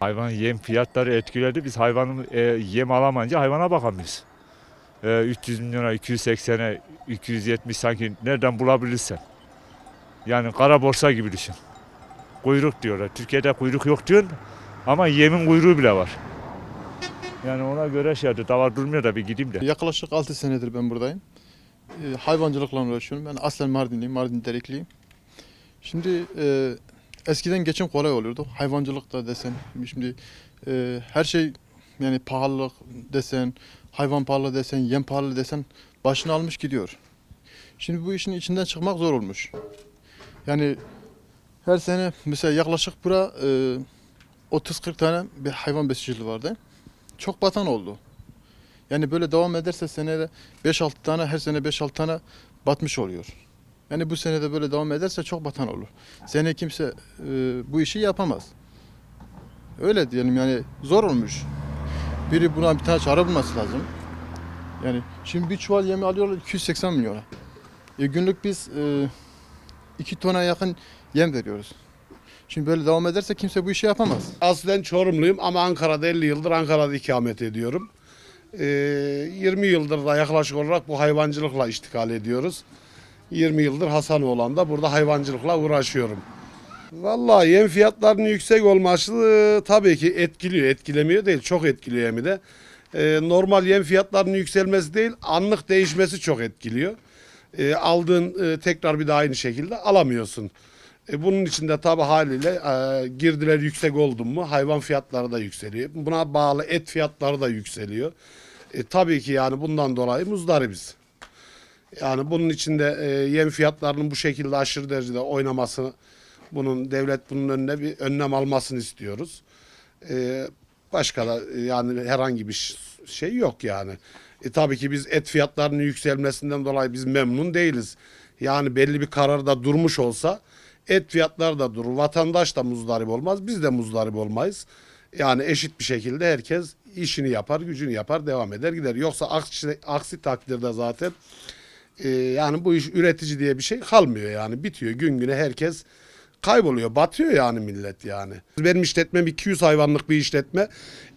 Hayvan yem fiyatları etkiledi. Biz hayvanın e, yem alamayınca hayvana bakamıyoruz. E, 300 milyona, 280'e, 270 sanki nereden bulabilirsen. Yani kara borsa gibi düşün. Kuyruk diyorlar. Türkiye'de kuyruk yok diyor ama yemin kuyruğu bile var. Yani ona göre şey yaptı. Davar durmuyor da bir gideyim de. Yaklaşık 6 senedir ben buradayım. Ee, hayvancılıkla uğraşıyorum. Ben aslen Mardinliyim, Mardin Derekliyim. Şimdi e, eskiden geçim kolay oluyordu. Hayvancılık da desen, şimdi e, her şey yani pahalılık desen, hayvan pahalı desen, yem pahalı desen başını almış gidiyor. Şimdi bu işin içinden çıkmak zor olmuş. Yani her sene mesela yaklaşık bura e, 30-40 tane bir hayvan besiciliği vardı. Çok batan oldu. Yani böyle devam ederse senede 5-6 tane her sene 5-6 tane batmış oluyor. Yani bu senede böyle devam ederse çok batan olur. Sene kimse e, bu işi yapamaz. Öyle diyelim yani zor olmuş. Biri buna bir tane çare bulması lazım. Yani şimdi bir çuval yemi alıyorlar 280 milyona. E, günlük biz e, 2 tona yakın yem veriyoruz. Şimdi böyle devam ederse kimse bu işi yapamaz. Aslen Çorumluyum ama Ankara'da 50 yıldır Ankara'da ikamet ediyorum. Ee, 20 yıldır da yaklaşık olarak bu hayvancılıkla iştikal ediyoruz. 20 yıldır Hasanoğlan'da burada hayvancılıkla uğraşıyorum. Vallahi yem fiyatlarının yüksek olması e, tabii ki etkiliyor. Etkilemiyor değil, çok etkiliyor hem de. Ee, normal yem fiyatlarının yükselmesi değil, anlık değişmesi çok etkiliyor. Ee, aldığın e, tekrar bir daha aynı şekilde alamıyorsun. E, bunun içinde tabi haliyle e, girdiler yüksek oldu mu hayvan fiyatları da yükseliyor. Buna bağlı et fiyatları da yükseliyor. E, tabii ki yani bundan dolayı muzdaribiz. Yani bunun içinde e, yem fiyatlarının bu şekilde aşırı derecede oynaması, bunun devlet bunun önüne bir önlem almasını istiyoruz. E, başka da yani herhangi bir şey yok yani. E, tabii ki biz et fiyatlarının yükselmesinden dolayı biz memnun değiliz. Yani belli bir kararda durmuş olsa et fiyatları da durur. Vatandaş da muzdarip olmaz, biz de muzdarip olmayız. Yani eşit bir şekilde herkes işini yapar, gücünü yapar, devam eder gider. Yoksa aksi, aksi takdirde zaten e, yani bu iş üretici diye bir şey kalmıyor yani. Bitiyor gün güne herkes kayboluyor. Batıyor yani millet yani. Benim işletmem 200 hayvanlık bir işletme.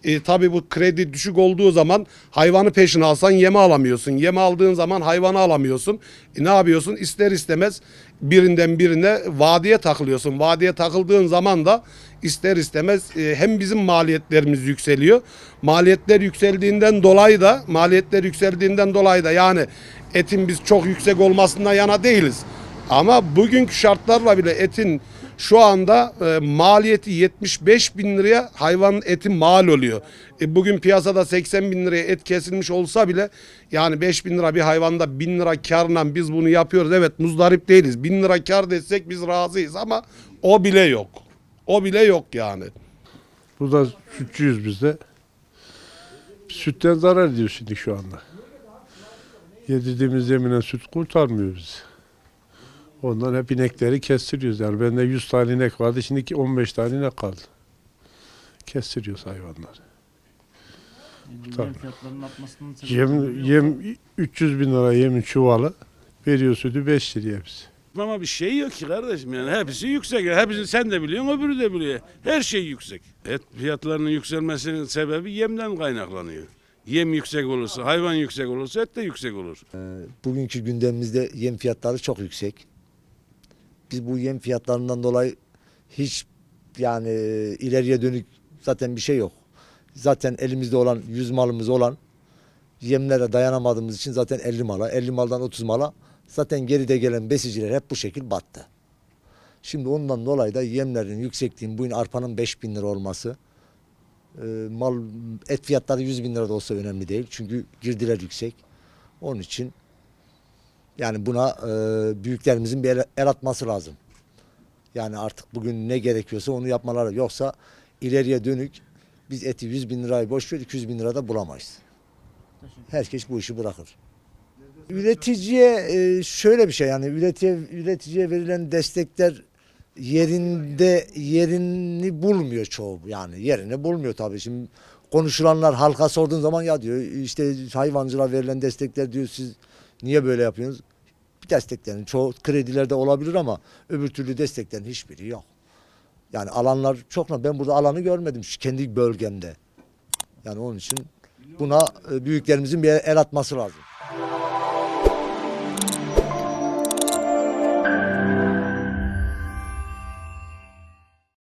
E, tabii bu kredi düşük olduğu zaman hayvanı peşine alsan yeme alamıyorsun. Yeme aldığın zaman hayvanı alamıyorsun. E, ne yapıyorsun? İster istemez birinden birine vadiye takılıyorsun. Vadiye takıldığın zaman da ister istemez e, hem bizim maliyetlerimiz yükseliyor. Maliyetler yükseldiğinden dolayı da maliyetler yükseldiğinden dolayı da yani etin biz çok yüksek olmasından yana değiliz. Ama bugünkü şartlarla bile etin şu anda e, maliyeti 75 bin liraya hayvanın eti mal oluyor. E, bugün piyasada 80 bin liraya et kesilmiş olsa bile yani 5 bin lira bir hayvanda 1000 lira karla biz bunu yapıyoruz. Evet muzdarip değiliz. 1000 lira kar desek biz razıyız ama o bile yok. O bile yok yani. Burada sütçüyüz biz de. Sütten zarar ediyor şimdi şu anda. Yedirdiğimiz yeminen süt kurtarmıyor bizi. Ondan hep inekleri kestiriyoruz. Yani bende 100 tane inek vardı. Şimdi 15 tane inek kaldı. Kestiriyoruz hayvanları. Tabii. yem fiyatlarının artmasının sebebi Yem, yem 300 bin lira yemin çuvalı. Veriyor sütü 5 liraya hepsi. Ama bir şey yok ki kardeşim yani hepsi yüksek. Hepsi sen de biliyorsun öbürü de biliyor. Her şey yüksek. Et fiyatlarının yükselmesinin sebebi yemden kaynaklanıyor. Yem yüksek olursa, hayvan yüksek olursa et de yüksek olur. Bugünkü gündemimizde yem fiyatları çok yüksek. Biz bu yem fiyatlarından dolayı hiç yani ileriye dönük zaten bir şey yok. Zaten elimizde olan 100 malımız olan yemlere dayanamadığımız için zaten 50 mala, 50 maldan 30 mala zaten geride gelen besiciler hep bu şekil battı. Şimdi ondan dolayı da yemlerin yüksekliğin bugün arpanın 5000 lira olması e, mal et fiyatları 100 bin lira da olsa önemli değil. Çünkü girdiler yüksek. Onun için yani buna e, büyüklerimizin bir el, el atması lazım. Yani artık bugün ne gerekiyorsa onu yapmaları. Yoksa ileriye dönük biz eti 100 bin lirayı boş ver 200 bin lirada bulamayız. Herkes bu işi bırakır. Üreticiye e, şöyle bir şey yani üretiye, üreticiye verilen destekler yerinde yerini bulmuyor çoğu yani yerini bulmuyor tabii şimdi konuşulanlar halka sorduğun zaman ya diyor işte hayvancılığa verilen destekler diyor siz niye böyle yapıyorsunuz? Desteklerin çoğu kredilerde olabilir ama öbür türlü desteklerin hiçbiri yok. Yani alanlar çok ben burada alanı görmedim şu kendi bölgemde. Yani onun için buna e, büyüklerimizin bir el atması lazım.